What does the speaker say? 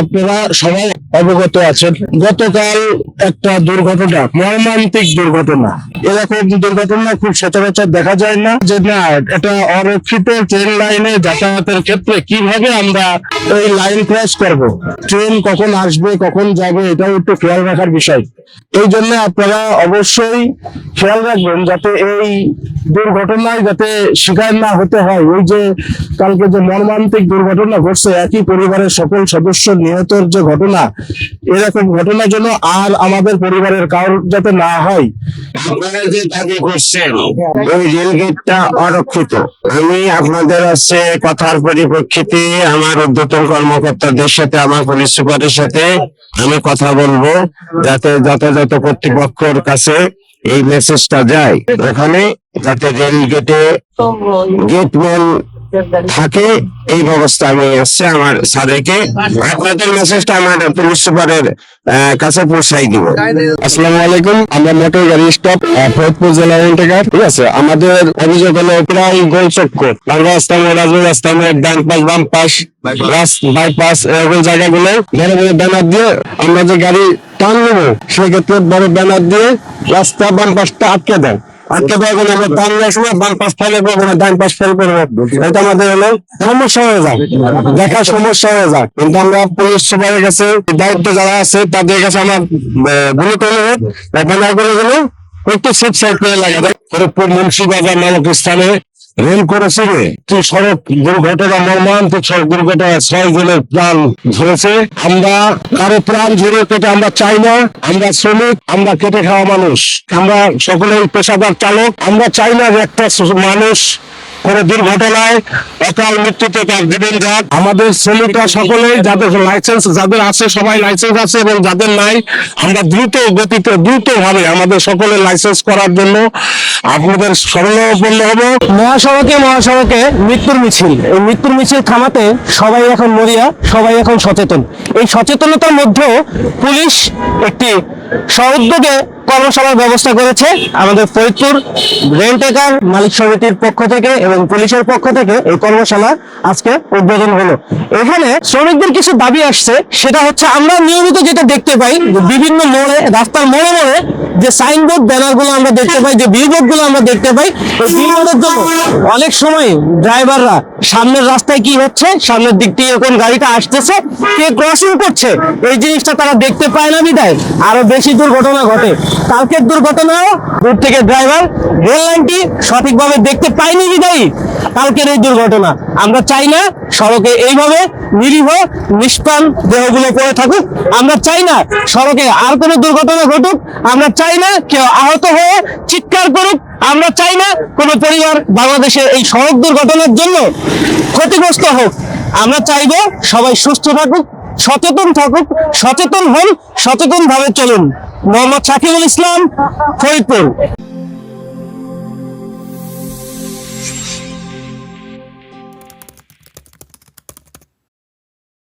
আপনারা সবাই অবগত আছেন। গতকাল একটা দুর্ঘটনা, মর্মান্তিক দুর্ঘটনা। এরকম দুর্ঘটনা খুব সচরাচর দেখা যায় না যে না এটা অরক্ষিত ট্রেন লাইনে যাতায়াতের ক্ষেত্রে কীভাবে আমরা এই লাইন ক্রস করব? ট্রেন কখন আসবে, কখন যাবে, এটাও একটু খেয়াল রাখার বিষয়। এই জন্য আপনারা অবশ্যই খেয়াল রাখবেন যাতে এই দুর্ঘটনায় যাতে শিকার না হতে হয়। ওই যে কালকে যে মর্মান্তিক দুর্ঘটনা ঘটছে, একই পরিবারের সকল সদস্য নিহতের যে ঘটনা, এরকম ঘটনা যেন আর আমাদের পরিবারের কারোর যাতে না হয়। যে ওই রেলগেটটা অরক্ষিত। আমি আপনাদের কথার পরিপ্রেক্ষিতে আমার কর্মকর্তাদের সাথে, আমার সুপারের সাথে আমি কথা বলব। যাতে যথাযথ কর্তৃপক্ষের কাছে এই মেসেজটা যায় ওখানে যাতে রেল গেটে গেটম্যান থাকে, এই ব্যবস্থা আমি আসছে আমার স্যারকে আপনাদের মেসেজটা আমার পুলিশ সুপারের কাছে পৌঁছাই দিব। আসসালামু আলাইকুম, আমরা মোটর গাড়ি স্টপ ফরিদপুর জেলা থেকে ঠিক আছে? আমাদের অভিযোগ হলো প্রায় গোল চক্কর বাংলা রাস্তা রাজু রাস্তা ডান পাশ, বাম পাশ বাইপাস এরকম জায়গাগুলো। বড় বড় ব্যানার দিয়ে আমরা যে গাড়ি টান নেব। সেক্ষেত্রে বড় ব্যানার দিয়ে রাস্তা বাম পাশটা আটকে দেয় আটকে দেওয়ার জন্য আমরা টান নেওয়ার সময় বাম পাশ ফেলে করব না, ডান পাশ ফেল করব। এটা আমাদের হলো সমস্যা হয়ে যায়। দেখা সমস্যা হয়ে যায়। কিন্তু আমরা পুলিশ সুপারের কাছে, দায়িত্ব যারা আছে, তাদের কাছে আমার ভুল করে ব্যানার করে গেলে একটু সেফ সাইড করে লাগা। যায় ফরিদপুর মুন্সিবাজার নামক স্থানে রেল করেছে সড়ক দুর্ঘটনা মর্মান্তিক সড়ক দুর্ঘটনা ছয় জনের প্রাণ ধরেছে। আমরা কারও প্রাণ ঝরে কেটে আমরা চাই না। আমরা শ্রমিক, আমরা কেটে খাওয়া মানুষ। আমরা সকলেই পেশাদার চালক। আমরা চাই না একটা মানুষ কোনো দুর্ঘটনায় অকাল মৃত্যুতে তার জীবন যাক। আমাদের শ্রমিকরা সকলেই যাদের লাইসেন্স যাদের আছে, সবাই লাইসেন্স আছে এবং যাদের নাই, আমরা দ্রুত গতিতে দ্রুত ভাবে আমাদের সকলের লাইসেন্স করার জন্য আপনাদের স্মরণাপন্ন হব। মহাসড়কে মহাসড়কে মৃত্যুর মিছিল। এই মৃত্যুর মিছিল থামাতে সবাই এখন মরিয়া, সবাই এখন সচেতন। এই সচেতনতার মধ্যেও পুলিশ একটি সউদ্যোগে কর্মশালার ব্যবস্থা করেছে আমাদের ফরিদপুর রেন্টেকার মালিক সমিতির পক্ষ থেকে এবং পুলিশের পক্ষ থেকে এই কর্মশালা আজকে উদ্বোধন হলো। এখানে শ্রমিকদের কিছু দাবি আসছে, সেটা হচ্ছে আমরা নিয়মিত যেটা দেখতে পাই বিভিন্ন মোড়ে, রাস্তার মোড়ে মোড়ে যে সাইনবোর্ড ব্যানারগুলো আমরা দেখতে পাই, যে বিলবোর্ডগুলো আমরা দেখতে পাই, এই বিলবোর্ডের জন্য অনেক সময় ড্রাইভাররা সামনের রাস্তায় কি হচ্ছে, সামনের দিক থেকে কোন গাড়িটা আসতেছে, কে ক্রসিং করছে, এই জিনিসটা তারা দেখতে পায় না বিদায় আরও বেশি দুর্ঘটনা ঘটে। কালকের দুর্ঘটনাও দূর থেকে ড্রাইভার রেল লাইনটি সঠিকভাবে দেখতে পায়নি বিদায়ী। কালকের এই দুর্ঘটনা, আমরা চাই না সড়কে এইভাবে নিরীহ, নিষ্প্রাণ দেহগুলো পড়ে থাকুক। আমরা চাই না সড়কে আর কোনো দুর্ঘটনা ঘটুক। আমরা চাই না কেউ আহত হয়ে চিৎকার করুক। আমরা চাই না কোনো পরিবার বাংলাদেশের এই সড়ক দুর্ঘটনার জন্য ক্ষতিগ্রস্ত হোক। আমরা চাইব সবাই সুস্থ থাকুক। সচেতন থাকুক সচেতন হন সচেতন ভাবে চলুন। মোহাম্মদ শাকিবুল ইসলাম ফরিদপুর।